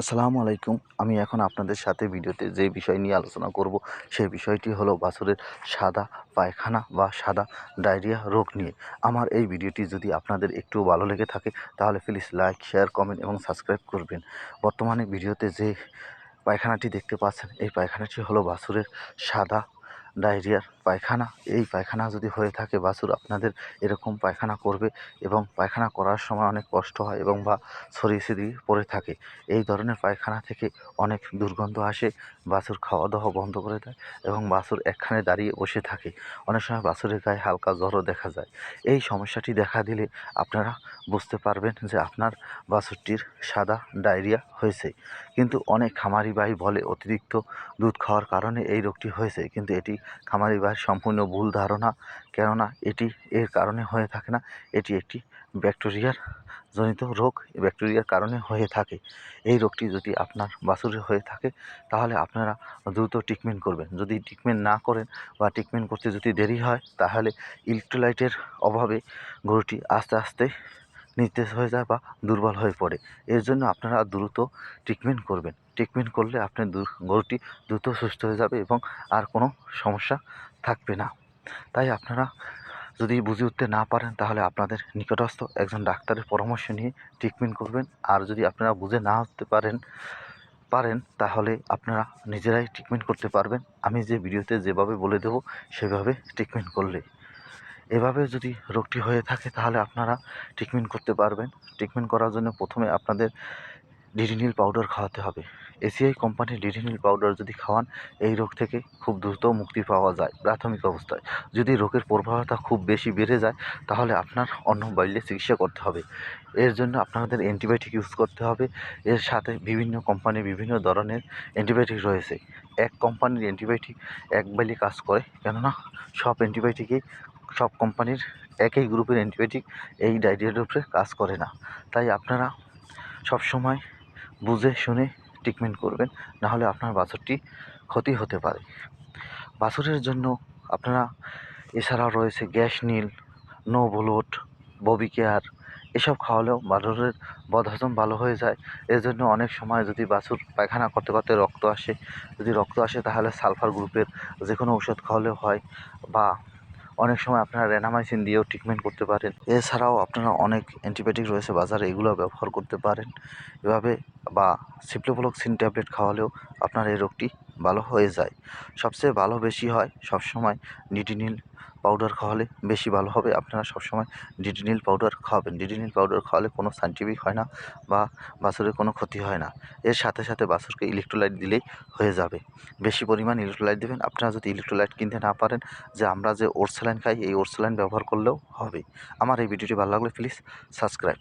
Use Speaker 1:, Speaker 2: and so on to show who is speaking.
Speaker 1: আসসালামু আলাইকুম। আমি এখন আপনাদের সাথে ভিডিওতে যে বিষয় নিয়ে আলোচনা করব, সেই বিষয়টি হলো বাছুরের সাদা পায়খানা বা সাদা ডায়রিয়া রোগ নিয়ে। আমার এই ভিডিওটি যদি আপনাদের একটু ভালো লেগে থাকে, তাহলে প্লিজ লাইক শেয়ার কমেন্ট এবং সাবস্ক্রাইব করবেন। বর্তমানে ভিডিওতে যে পায়খানাটি দেখতে পাচ্ছেন, এই পায়খানাটি হলো বাছুরের সাদা ডায়রিয়ার পায়খানা। এই পায়খানা যদি হয়ে থাকে, বাছুর আপনাদের এরকম পায়খানা করবে এবং পায়খানা করার সময় অনেক কষ্ট হয় এবং বা ছড়িয়ে ছিটিয়ে পড়ে থাকে। এই ধরনের পায়খানা থেকে অনেক দুর্গন্ধ আসে, বাছুর খাওয়া দাওয়া বন্ধ করে দেয় এবং বাছুর একখানে দাঁড়িয়ে বসে থাকে। অনেক সময় বাছুরের গায়ে হালকা জ্বরও দেখা যায়। এই সমস্যাটি দেখা দিলে আপনারা বুঝতে পারবেন যে আপনার বাছুরটির সাদা ডায়রিয়া হয়েছে। কিন্তু অনেক খামারি ভাই বলে, অতিরিক্ত দুধ খাওয়ার কারণে এই রোগটি হয়েছে। কিন্তু এটি খামারি ভাইয়ের সম্পূর্ণ ভুল ধারণা, কেননা এটি এর কারণে হয়ে থাকে না। এটি একটি ব্যাকটেরিয়ার জনিত রোগ ব্যাকটেরিয়ার কারণে হয়ে থাকে। এই রোগটি যদি আপনার বাছুরের হয়ে থাকে, তাহলে আপনারা দ্রুত ট্রিটমেন্ট করবেন। যদি ট্রিটমেন্ট না করেন বা ট্রিটমেন্ট করতে যদি দেরি হয়, তাহলে ইলেকট্রোলাইটের অভাবে গরুটি আস্তে আস্তে নিস্তেজ হয়ে যায় বা দুর্বল হয়ে পড়ে। এর জন্য আপনারা দ্রুত ট্রিটমেন্ট করবেন। ট্রিটমেন্ট করলে আপনার গরুটি দ্রুত সুস্থ হয়ে যাবে এবং আর কোনো সমস্যা থাকবে না। তাই আপনারা যদি বুঝে উঠতে না পারেন, তাহলে আপনাদের নিকটস্থ একজন ডাক্তারের পরামর্শ নিয়ে ট্রিটমেন্ট করবেন। আর যদি আপনারা বুঝে না উঠতে পারেন পারেন, তাহলে আপনারা নিজেরাই ট্রিটমেন্ট করতে পারবেন। আমি যে ভিডিওতে যেভাবে বলে দেবো, সেভাবে ট্রিটমেন্ট করলে। এভাবে যদি রোগটি হয়ে থাকে, তাহলে আপনারা ট্রিটমেন্ট করতে পারবেন। ট্রিটমেন্ট করার জন্য প্রথমে আপনাদের ডিডিনিল পাউডার খাওয়াতে হবে। এসিআই কোম্পানির ডিডিনিল পাউডার যদি খাওয়ান, এই রোগ থেকে খুব দ্রুত মুক্তি পাওয়া যায় প্রাথমিক অবস্থায়। যদি রোগের প্রভাবতা খুব বেশি বেড়ে যায়, তাহলে আপনার অন্য বাইরে চিকিৎসা করতে হবে। এর জন্য আপনাদের অ্যান্টিবায়োটিক ইউজ করতে হবে। এর সাথে বিভিন্ন কোম্পানির বিভিন্ন ধরনের অ্যান্টিবায়োটিক রয়েছে। এক কোম্পানির অ্যান্টিবায়োটিক এক বাইলে কাজ করে, কেননা সব অ্যান্টিবায়োটিকই সব কোম্পানির একই গ্রুপের অ্যান্টিবায়োটিক এই ডায়রিয়ার উপরে কাজ করে না। তাই আপনারা সব সময় বুঝে শুনে ট্রিটমেন্ট করবেন, নাহলে আপনার বাছুরটি ক্ষতি হতে পারে। বাছুরের জন্য আপনারা এছাড়াও রয়েছে গ্যাস নীল, নো ব্লোট ববি কেয়ার, এসব খাওয়ালেও বাছুরের বদহজম ভালো হয়ে যায়। এর জন্য অনেক সময় যদি বাছুর পায়খানা করতে করতে রক্ত আসে, যদি রক্ত আসে তাহলে সালফার গ্রুপের যে কোনো ওষুধ খাওয়ালেও হয় বা অনেক সময় আপনারা র্যানামাইসিন দিয়েও ট্রিটমেন্ট করতে পারেন। এছাড়াও আপনারা অনেক অ্যান্টিবায়োটিক রয়েছে বাজারে এগুলো ব্যবহার করতে পারেন। এভাবে বা সিপ্লোফ্লক্সিন ট্যাবলেট খাওয়ালেও আপনার এই রোগটি ভালো হয়ে যায়। সবচেয়ে ভালো বেশি হয় সবসময় নিটিনিল পাউডার খাওয়ালে বেশি ভালো হবে। আপনারা সবসময় ডিডিনিল পাউডার খাওয়াবেন। ডিডিনিল পাউডার খাওয়ালে কোনো সাইন্টিফিক হয় না বা বাছুরের কোনো ক্ষতি হয় না। এর সাথে সাথে বাছুরকে ইলেকট্রোলাইট দিলেই হয়ে যাবে। বেশি পরিমাণ ইলেকট্রোলাইট দেবেন। আপনারা যদি ইলেকট্রোলাইট কিনতে না পারেন, যে আমরা যে ওরসেলাইন খাই, এই ওরসেলাইন ব্যবহার করলেও হবে। আমার এই ভিডিওটি ভালো লাগলে প্লিজ সাবস্ক্রাইব